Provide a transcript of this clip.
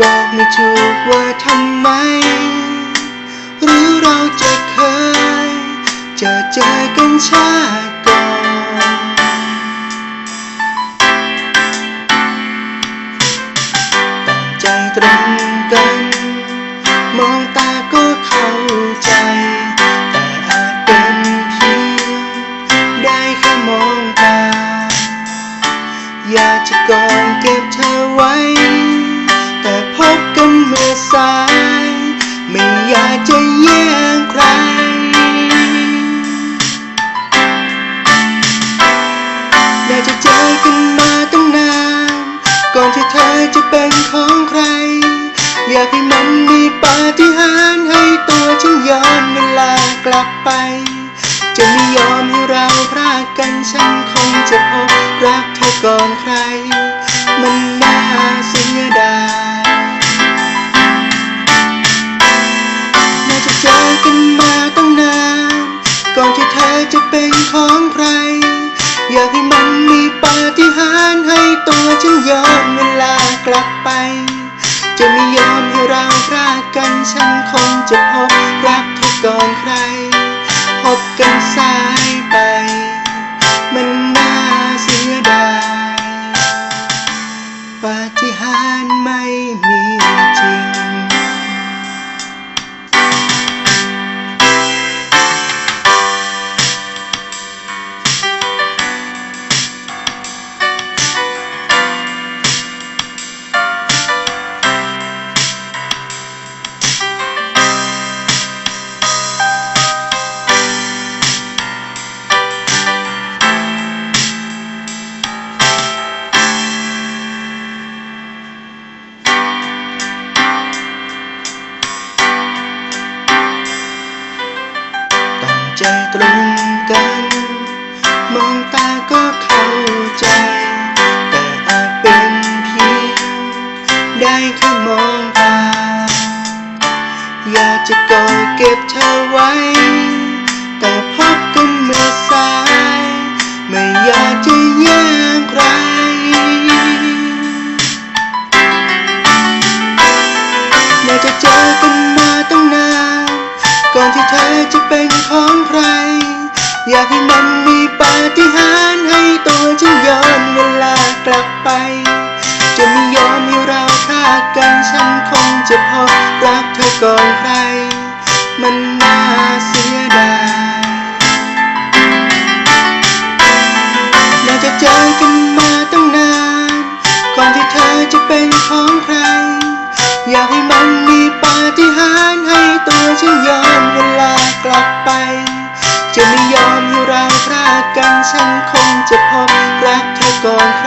บอกไม่ถูกว่าทำไม หรือเราจะเคย จะเจอกันชาติก่อนต่างใจตรงกัน สายไม่อยากจะแย่งใคร อยากจะเจอกันมาตั้งนาน ก่อนที่เธอจะเป็นของใคร อยากให้มันมีปาฏิหาริย์ให้ตัวฉันย้อนเวลากลับไป จะไม่ยอมให้เราพรากกันฉันคงจะพบรักเธอก่อนใคร มันน่าเสีย จะไม่ยอมให้เราพรากกันฉันคงจะพบรักเธอก่อนใคร พบกันสายไป มันน่าเสียดายปาฏิหาริย์มา ตรงกัน มองตาก็เข้าใจ แต่อาจเป็นเพียงได้แค่มองตา อยากจะกอดเก็บเธอไว้ แต่พบกันเมื่อสาย ไม่อยากจะแย่งใครอยากจะเจอกันมาตั้งนาน ก่อนที่เธอจะเป็นของใคร อยากให้มันมีปาฏิหาริย์ให้ตัวฉันย้อนเวลากลับไป จะไม่ยอมให้เราพรากกันฉันคงจะพบรักเธอก่อนใคร มันน่าเสียดายอยากจะเจอกันมาตั้งนาน ก่อนที่เธอจะเป็นของใคร อยากให้มันมีปาฏิหาริย์ ตัวฉันย้อนเวลากลับไป จะไม่ยอมให้เราพรากกันฉันคงจะพบรักเธอก่อน